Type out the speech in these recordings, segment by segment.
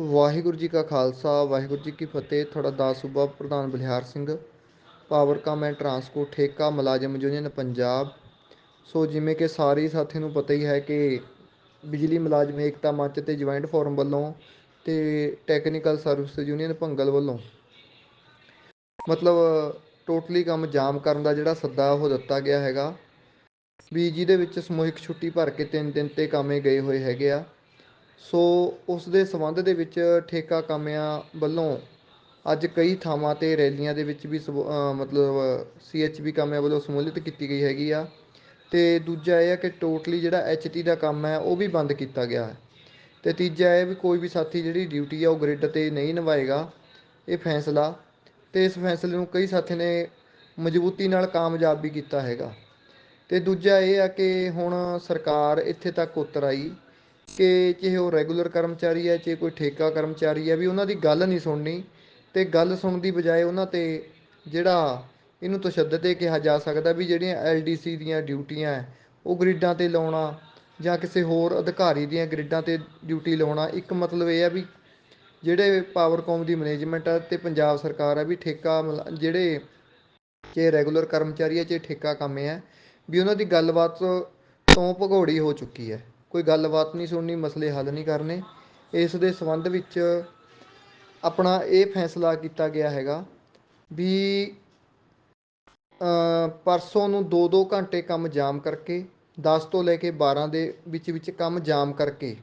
ਵਾਹਿਗੁਰੂ ਜੀ ਕਾ ਖਾਲਸਾ, ਵਾਹਿਗੁਰੂ ਜੀ ਕੀ ਫਤਿਹ। ਤੁਹਾਡਾ ਦਾਸ ਸੂਬਾ ਪ੍ਰਧਾਨ Balihar Singh Powercom and transport ਠੇਕਾ, ਮੁਲਾਜ਼ਮ ਯੂਨੀਅਨ, ਪੰਜਾਬ। ਸੋ ਜਿਵੇਂ ਕਿ ਸਾਰੇ ਸਾਥੀ ਨੂੰ ਪਤਾ ਹੀ ਹੈ ਕਿ ਬਿਜਲੀ ਮੁਲਾਜ਼ਮ ਏਕਤਾ ਮੰਚ ਤੇ ਜੁਆਇੰਟ ਫੋਰਮ ਵੱਲੋਂ ਤੇ ਟੈਕਨੀਕਲ ਸਰਵਿਸ ਯੂਨੀਅਨ ਭੰਗਲ ਵੱਲੋਂ। ਮਤਲਬ ਟੋਟਲੀ ਕੰਮ ਜਾਮ ਕਰਨ ਦਾ ਜਿਹੜਾ ਸੱਦਾ ਉਹ ਦਿੱਤਾ ਗਿਆ ਹੈਗਾ। ਵੀ ਜਿਹਦੇ ਵਿੱਚ ਸਮੂਹਿਕ ਛੁੱਟੀ ਭਰ ਕੇ ਤਿੰਨ ਦਿਨ ਤੇ ਕਾਮੇ ਗਏ ਹੋਏ ਹੈਗੇ ਆ। ਸੋ ਉਸ ਦੇ ਸੰਬੰਧ ਦੇ ਵਿੱਚ ਠੇਕਾ ਕਾਮਿਆਂ ਵੱਲੋਂ ਅੱਜ ਕਈ ਥਾਵਾਂ ਤੇ ਰੈਲੀਆਂ ਦੇ ਵਿੱਚ ਵੀ ਸਬੋ- ਅਹ ਮਤਲਬ ਸੀਐਚਬੀ ਕਾਮਿਆਂ ਵੱਲੋਂ ਸਮੂਲਿਤ ਕੀਤੀ ਗਈ ਹੈਗੀ ਆ। ਤੇ ਦੂਜਾ ਇਹ ਆ ਕਿ ਟੋਟਲੀ ਜਿਹੜਾ ਐਚਟੀ ਦਾ ਕੰਮ ਹੈ, ਉਹ ਵੀ ਬੰਦ ਕੀਤਾ ਗਿਆ ਹੈ। ਤੇ ਤੀਜਾ ਇਹ ਵੀ ਕੋਈ ਵੀ ਸਾਥੀ ਜਿਹੜੀ ਡਿਊਟੀ ਆ, ਉਹ ਗ੍ਰਿਡ ਤੇ ਨਹੀਂ ਨਿਭਾਏਗਾ। ਇਹ ਫੈਸਲਾ। ਤੇ ਇਸ ਫੈਸਲੇ ਨੂੰ ਕਈ ਸਾਥੀ ਨੇ ਮਜ਼ਬੂਤੀ ਨਾਲ ਕਾਮਯਾਬ ਵੀ ਕੀਤਾ ਹੈਗਾ। ਤੇ ਦੂਜਾ ਇਹ ਆ ਕਿ ਹੁਣ ਸਰਕਾਰ ਇੱਥੇ ਤੱਕ ਉਤਰ ਆਈ। ਕਿ ਚਾਹੇ ਉਹ ਰੈਗੂਲਰ ਕਰਮਚਾਰੀ ਹੈ, ਚਾਹੇ ਕੋਈ ਠੇਕਾ ਕਰਮਚਾਰੀ ਹੈ, ਵੀ ਉਹਨਾਂ ਦੀ ਗੱਲ ਨਹੀਂ ਸੁਣਨੀ ਤੇ ਗੱਲ ਸੁਣਨ ਦੀ ਬਜਾਏ ਉਹਨਾਂ ਤੇ ਜਿਹੜਾ ਇਹਨੂੰ ਤਸ਼ੱਦਦ ਇਹ ਕਿਹਾ ਜਾ ਸਕਦਾ ਵੀ ਜਿਹੜੀਆਂ ਐਲਡੀਸੀ ਦੀਆਂ ਡਿਊਟੀਆਂ ਉਹ ਗ੍ਰਿਡਾਂ ਤੇ ਲਾਉਣਾ ਜਾਂ ਕਿਸੇ ਹੋਰ ਅਧਿਕਾਰੀ ਦੀਆਂ ਗ੍ਰਿਡਾਂ ਤੇ ਡਿਊਟੀ ਲਾਉਣਾ, ਇੱਕ ਮਤਲਬ ਇਹ ਆ ਵੀ ਜਿਹੜੇ ਪਾਵਰਕੌਮ ਦੀ ਮੈਨੇਜਮੈਂਟ ਆ ਤੇ ਪੰਜਾਬ ਸਰਕਾਰ ਹੈ ਵੀ ਠੇਕਾ ਮੁਲਾ- ਜਿਹੜੇ ਚਾਹੇ ਰੈਗੂਲਰ ਕਰਮਚਾਰੀ ਹੈ, ਚਾਹੇ ਠੇਕਾ ਕੰਮ ਹੈ, ਵੀ ਉਹਨਾਂ ਦੀ ਗੱਲਬਾਤ ਤੋਂ ਭਗੌੜੀ ਹੋ ਚੁੱਕੀ ਹੈ। ਕੋਈ ਗੱਲਬਾਤ ਨਹੀਂ ਸੁਣਨੀ, ਮਸਲੇ ਹੱਲ ਨਹੀਂ ਕਰਨੇ। ਇਸ ਦੇ ਸੰਬੰਧ ਵਿੱਚ ਆਪਣਾ ਇਹ ਫੈਸਲਾ ਕੀਤਾ ਗਿਆ ਹੈਗਾ ਵੀ ਪਰਸੋਂ ਨੂੰ 2-2 ਘੰਟੇ ਕੰਮ ਜਾਮ ਕਰਕੇ 10 ਤੋਂ ਲੈ ਕੇ 12 ਦੇ ਵਿੱਚ ਵਿੱਚ ਕੰਮ ਜਾਮ ਕਰਕੇ,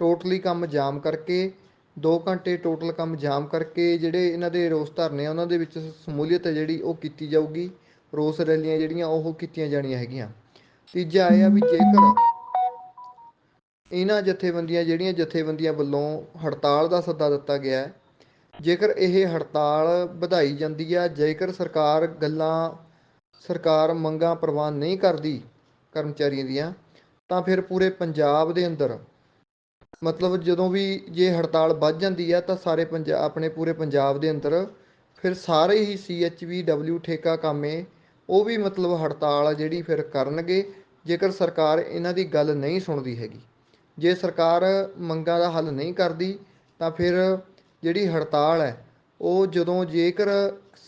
ਟੋਟਲੀ ਕੰਮ ਜਾਮ ਕਰਕੇ 2 ਘੰਟੇ ਟੋਟਲ ਕੰਮ ਜਾਮ ਕਰਕੇ, ਜਿਹੜੇ ਇਹਨਾਂ ਦੇ ਰੋਸ ਧਰਨੇ ਆ, ਉਹਨਾਂ ਦੇ ਵਿੱਚ ਸਮੂਲੀਅਤ ਹੈ ਜਿਹੜੀ ਉਹ ਕੀਤੀ ਜਾਊਗੀ। ਰੋਸ ਰੈਲੀਆਂ ਜਿਹੜੀਆਂ ਉਹ ਕੀਤੀਆਂ ਜਾਣੀਆਂ ਹੈਗੀਆਂ। ਤੀਜਾ ਇਹ ਆ ਵੀ ਜੇਕਰ ਇਹਨਾਂ ਜਥੇਬੰਦੀਆਂ ਜਿਹੜੀਆਂ ਜਥੇਬੰਦੀਆਂ ਵੱਲੋਂ ਹੜਤਾਲ ਦਾ ਸੱਦਾ ਦਿੱਤਾ ਗਿਆ ਹੈ, ਜੇਕਰ ਇਹ ਹੜਤਾਲ ਵਧਾਈ ਜਾਂਦੀ ਆ, ਜੇਕਰ ਸਰਕਾਰ ਗੱਲਾਂ, ਸਰਕਾਰ ਮੰਗਾਂ ਪ੍ਰਵਾਨ ਨਹੀਂ ਕਰਦੀ ਕਰਮਚਾਰੀਆਂ ਦੀਆਂ, ਤਾਂ ਫਿਰ ਪੂਰੇ ਪੰਜਾਬ ਦੇ ਅੰਦਰ, ਮਤਲਬ ਜਦੋਂ ਵੀ ਜੇ ਹੜਤਾਲ ਵੱਧ ਜਾਂਦੀ ਆ, ਤਾਂ ਸਾਰੇ ਪੰਜਾਬ ਆਪਣੇ ਪੂਰੇ ਪੰਜਾਬ ਦੇ ਅੰਦਰ ਫਿਰ ਸਾਰੇ ਹੀ ਸੀਐਚਵੀ ਠੇਕਾ ਕਾਮੇ, ਉਹ ਵੀ ਮਤਲਬ ਹੜਤਾਲ ਜਿਹੜੀ ਫਿਰ ਕਰਨਗੇ, ਜੇਕਰ ਸਰਕਾਰ ਇਹਨਾਂ ਦੀ ਗੱਲ ਨਹੀਂ ਸੁਣਦੀ ਹੈਗੀ। ਜੇ ਸਰਕਾਰ ਮੰਗਾਂ ਦਾ ਹੱਲ ਨਹੀਂ ਕਰਦੀ, ਤਾਂ ਫਿਰ ਜਿਹੜੀ ਹੜਤਾਲ ਹੈ, ਉਹ ਜਦੋਂ ਜੇਕਰ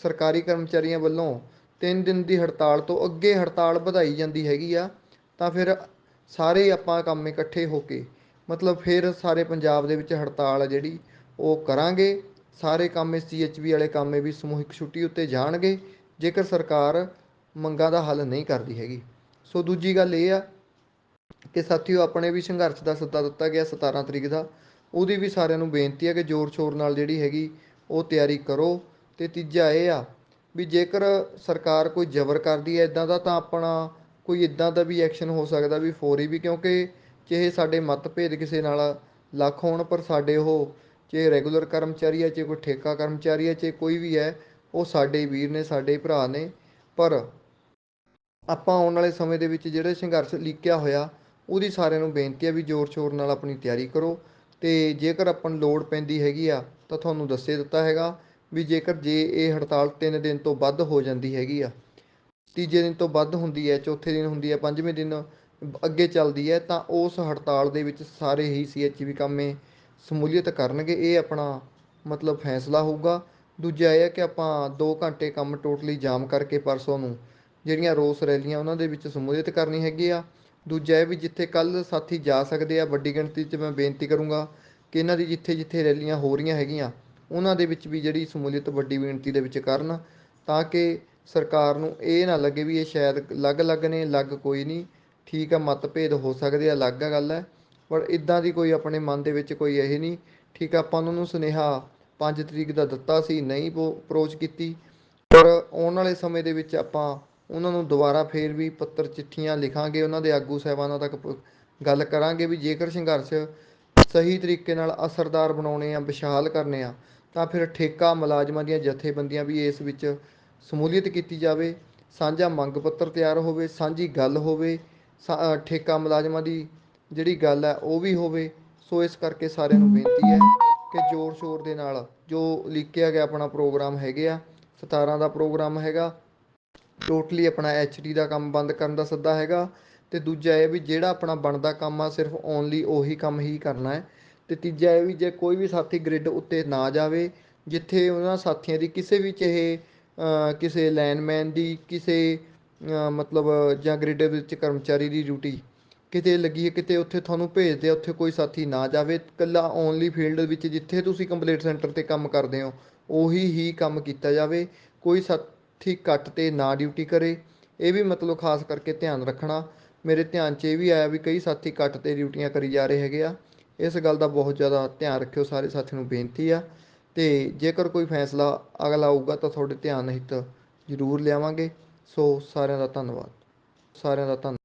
ਸਰਕਾਰੀ ਕਰਮਚਾਰੀਆਂ ਵੱਲੋਂ 3 ਦਿਨ ਦੀ ਹੜਤਾਲ ਤੋਂ ਅੱਗੇ ਹੜਤਾਲ ਵਧਾਈ ਜਾਂਦੀ ਹੈਗੀ ਆ, ਤਾਂ ਫਿਰ ਸਾਰੇ ਆਪਾਂ ਕੰਮ ਇਕੱਠੇ ਹੋ ਕੇ, ਮਤਲਬ ਫਿਰ ਸਾਰੇ ਪੰਜਾਬ ਦੇ ਵਿੱਚ ਹੜਤਾਲ ਆ ਜਿਹੜੀ, ਉਹ ਕਰਾਂਗੇ। ਸਾਰੇ ਕੰਮ ਸੀਐਚਬੀ ਵਾਲੇ ਕੰਮੇ ਵੀ ਸਮੂਹਿਕ ਛੁੱਟੀ ਉੱਤੇ ਜਾਣਗੇ, ਜੇਕਰ ਸਰਕਾਰ ਮੰਗਾਂ ਦਾ ਹੱਲ ਨਹੀਂ ਕਰਦੀ ਹੈਗੀ। ਸੋ ਦੂਜੀ ਗੱਲ ਇਹ ਆ ਕਿ ਸਾਥੀਓ, ਆਪਣੇ ਵੀ ਸੰਘਰਸ਼ ਦਾ ਸੱਦਾ ਦਿੱਤਾ ਗਿਆ 17 ਤਰੀਕ ਦਾ। ਉਹਦੀ ਵੀ ਸਾਰਿਆਂ ਨੂੰ ਬੇਨਤੀ ਹੈ ਕਿ ਜ਼ੋਰ ਸ਼ੋਰ ਨਾਲ ਜਿਹੜੀ ਹੈਗੀ ਉਹ ਤਿਆਰੀ ਕਰੋ। ਤੇ ਤੀਜਾ ਇਹ ਆ ਵੀ ਜੇਕਰ ਸਰਕਾਰ ਕੋਈ ਜ਼ਬਰ ਕਰਦੀ ਹੈ ਇਦਾਂ ਦਾ, ਤਾਂ ਆਪਣਾ ਕੋਈ ਇਦਾਂ ਦਾ ਵੀ ਐਕਸ਼ਨ ਹੋ ਸਕਦਾ ਵੀ ਫੌਰੀ ਵੀ, ਕਿਉਂਕਿ ਚਾਹੇ ਸਾਡੇ ਮਤਭੇਦ ਕਿਸੇ ਨਾਲ ਲੱਖ ਹੋਣ, ਪਰ ਸਾਡੇ ਉਹ ਚਾਹੇ ਰੈਗੂਲਰ ਕਰਮਚਾਰੀ ਹੈ, ਚਾਹੇ ਕੋਈ ਠੇਕਾ ਕਰਮਚਾਰੀ ਹੈ, ਚਾਹੇ ਕੋਈ ਵੀ ਹੈ, ਉਹ ਸਾਡੇ ਵੀਰ ਨੇ, ਸਾਡੇ ਭਰਾ ਨੇ। ਪਰ ਆਪਾਂ ਆਉਣ ਵਾਲੇ ਸਮੇਂ ਦੇ ਵਿੱਚ ਜਿਹੜੇ ਸੰਘਰਸ਼ ਲੀਕਿਆ ਹੋਇਆ ਉਹਦੀ ਸਾਰਿਆਂ ਨੂੰ ਬੇਨਤੀ ਹੈ ਵੀ ਜ਼ੋਰ ਸ਼ੋਰ ਨਾਲ ਆਪਣੀ ਤਿਆਰੀ ਕਰੋ ਅਤੇ ਜੇਕਰ ਆਪਾਂ ਨੂੰ ਲੋੜ ਪੈਂਦੀ ਹੈਗੀ ਆ, ਤਾਂ ਤੁਹਾਨੂੰ ਦੱਸੇ ਦਿੱਤਾ ਹੈਗਾ ਵੀ ਜੇਕਰ ਜੇ ਇਹ ਹੜਤਾਲ ਤਿੰਨ ਦਿਨ ਤੋਂ ਵੱਧ ਹੋ ਜਾਂਦੀ ਹੈਗੀ ਆ, ਤੀਜੇ ਦਿਨ ਤੋਂ ਵੱਧ ਹੁੰਦੀ ਹੈ, ਚੌਥੇ ਦਿਨ ਹੁੰਦੀ ਹੈ, ਪੰਜਵੇਂ ਦਿਨ ਅੱਗੇ ਚੱਲਦੀ ਹੈ, ਤਾਂ ਉਸ ਹੜਤਾਲ ਦੇ ਵਿੱਚ ਸਾਰੇ ਹੀ ਸੀਐਚਵੀ ਕਾਮੇ ਸਮੂਲੀਅਤ ਕਰਨਗੇ, ਇਹ ਆਪਣਾ ਮਤਲਬ ਫੈਸਲਾ ਹੋਊਗਾ। ਦੂਜਾ ਇਹ ਹੈ ਕਿ ਆਪਾਂ 2 ਘੰਟੇ ਕੰਮ ਟੋਟਲੀ ਜਾਮ ਕਰਕੇ ਪਰਸੋਂ ਨੂੰ ਜਿਹੜੀਆਂ ਰੋਸ ਰੈਲੀਆਂ ਉਹਨਾਂ ਦੇ ਵਿੱਚ ਸਮੂਲੀਅਤ ਕਰਨੀ ਹੈਗੀ ਆ ਦੂਜਾ ਇਹ ਵੀ ਜਿੱਥੇ ਕੱਲ ਸਾਥੀ ਜਾ ਸਕਦੇ ਆ, ਵੱਡੀ ਗਿਣਤੀ 'ਚ ਮੈਂ ਬੇਨਤੀ ਕਰੂੰਗਾ ਕਿ ਇਹਨਾਂ ਦੀ ਜਿੱਥੇ ਜਿੱਥੇ ਰੈਲੀਆਂ ਹੋ ਰਹੀਆਂ ਹੈਗੀਆਂ, ਉਹਨਾਂ ਦੇ ਵਿੱਚ ਵੀ ਜਿਹੜੀ ਸਮੂਲੀਅਤ ਵੱਡੀ ਗਿਣਤੀ ਦੇ ਵਿੱਚ ਕਰਨ ਤਾਂ ਕਿ ਸਰਕਾਰ ਨੂੰ ਇਹ ਨਾ ਲੱਗੇ ਵੀ ਇਹ ਸ਼ਾਇਦ ਅਲੱਗ-ਅਲੱਗ ਨੇ, ਅਲੱਗ ਕੋਈ ਨਹੀਂ, ਠੀਕ ਆ, ਮਤਭੇਦ ਹੋ ਸਕਦੇ ਆ, ਅਲੱਗ ਗੱਲ ਹੈ, ਪਰ ਇਦਾਂ ਦੀ ਕੋਈ ਆਪਣੇ ਮਨ ਦੇ ਵਿੱਚ ਕੋਈ ਇਹ ਨਹੀਂ, ਠੀਕ ਆ, ਆਪਾਂ ਉਹਨਾਂ ਨੂੰ ਸੁਨੇਹਾ 5 ਤਰੀਕ ਦਾ ਦਿੱਤਾ ਸੀ, ਨਹੀਂ ਅਪਰੋਚ ਕੀਤੀ, ਪਰ ਆਉਣ ਵਾਲੇ ਸਮੇਂ ਦੇ ਵਿੱਚ ਆਪਾਂ ਉਹਨਾਂ ਨੂੰ ਦੁਬਾਰਾ ਫੇਰ ਵੀ ਪੱਤਰ ਚਿੱਠੀਆਂ ਲਿਖਾਂਗੇ, ਉਹਨਾਂ ਦੇ ਆਗੂ ਸਾਹਿਬਾਨਾਂ ਤੱਕ ਪ- ਗੱਲ ਕਰਾਂਗੇ ਵੀ ਜੇਕਰ ਸੰਘਰਸ਼ ਸਹੀ ਤਰੀਕੇ ਨਾਲ ਅਸਰਦਾਰ ਬਣਾਉਣੇ ਆ ਵਿਸ਼ਾਲ ਕਰਨੇ ਆ, ਤਾਂ ਫਿਰ ਠੇਕਾ ਮੁਲਾਜ਼ਮਾਂ ਦੀਆਂ ਜਥੇਬੰਦੀਆਂ ਵੀ ਇਸ ਵਿੱਚ ਸਮੂਲੀਅਤ ਕੀਤੀ ਜਾਵੇ। ਸਾਂਝਾ ਮੰਗ ਪੱਤਰ ਤਿਆਰ ਹੋਵੇ, ਸਾਂਝੀ ਗੱਲ ਹੋਵੇ ਠੇਕਾ ਮੁਲਾਜ਼ਮਾਂ ਦੀ ਜਿਹੜੀ ਗੱਲ ਹੈ ਉਹ ਵੀ ਹੋਵੇ, ਸੋ ਇਸ ਕਰਕੇ ਸਾਰਿਆਂ ਨੂੰ ਬੇਨਤੀ ਹੈ ਕਿ ਜ਼ੋਰ ਸ਼ੋਰ ਦੇ ਨਾਲ ਜੋ ਲਿਖਿਆ ਗਿਆ ਆਪਣਾ ਪ੍ਰੋਗਰਾਮ ਹੈਗੇ ਆ 17 ਦਾ ਪ੍ਰੋਗਰਾਮ ਹੈਗਾ ਟੋਟਲੀ ਆਪਣਾ ਐਚਡੀ ਦਾ ਕੰਮ ਬੰਦ ਕਰਨ ਦਾ ਸੱਦਾ ਹੈਗਾ। ਤੇ ਦੂਜਾ ਇਹ ਵੀ ਜਿਹੜਾ ਆਪਣਾ ਬਣਦਾ ਕੰਮ ਆ, ਸਿਰਫ ਓਨਲੀ ਉਹੀ ਕੰਮ ਹੀ ਕਰਨਾ ਹੈ। ਤੇ ਤੀਜਾ ਇਹ ਵੀ ਜੇ ਕੋਈ ਵੀ ਸਾਥੀ ਗ੍ਰਿਡ ਉੱਤੇ ਨਾ ਜਾਵੇ, ਜਿੱਥੇ ਉਹਨਾਂ ਸਾਥੀਆਂ ਦੀ ਕਿਸੇ ਵੀ ਚਾਹੇ ਕਿਸੇ ਲਾਈਨਮੈਨ ਦੀ, ਕਿਸੇ ਮਤਲਬ ਜਾਂ ਗ੍ਰਿਡ ਵਿੱਚ ਕਰਮਚਾਰੀ ਦੀ ਡਿਊਟੀ ਕਿਤੇ ਲੱਗੀ ਹੈ, ਕਿਤੇ ਉੱਥੇ ਤੁਹਾਨੂੰ ਭੇਜਦੇ ਆ, ਉੱਥੇ ਕੋਈ ਸਾਥੀ ਨਾ ਜਾਵੇ, ਇਕੱਲਾ ਓਨਲੀ ਫੀਲਡ ਵਿੱਚ ਜਿੱਥੇ ਤੁਸੀਂ ਕੰਪਲੀਟ ਸੈਂਟਰ ਤੇ ਕੰਮ ਕਰਦੇ ਹੋ, ਉਹੀ ਹੀ ਕੰਮ ਕੀਤਾ ਜਾਵੇ। ਕੋਈ ਸਾਥੀ ਕੱਟ ਤੇ ਨਾ ਡਿਊਟੀ ਕਰੇ, ਇਹ ਵੀ ਮਤਲਬ ਖਾਸ ਕਰਕੇ ਧਿਆਨ ਰੱਖਣਾ। ਮੇਰੇ ਧਿਆਨ 'ਚ ਇਹ ਵੀ ਆਇਆ ਵੀ ਕਈ ਸਾਥੀ ਕੱਟ ਤੇ ਡਿਊਟੀਆਂ ਕਰੀ ਜਾ ਰਹੇ ਹੈਗੇ ਆ। ਇਸ ਗੱਲ ਦਾ ਬਹੁਤ ਜ਼ਿਆਦਾ ਧਿਆਨ ਰੱਖਿਓ, ਸਾਰੇ ਸਾਥੀ ਨੂੰ ਬੇਨਤੀ ਆ। ਤੇ ਜੇਕਰ ਕੋਈ ਫੈਸਲਾ ਅਗਲਾ ਆਊਗਾ ਤਾਂ ਤੁਹਾਡੇ ਧਿਆਨ ਹਿੱਤ ਜ਼ਰੂਰ ਲਿਆਵਾਂਗੇ। ਸੋ ਸਾਰਿਆਂ ਦਾ ਧੰਨਵਾਦ। ਸਾਰਿਆਂ ਦਾ ਧੰਨ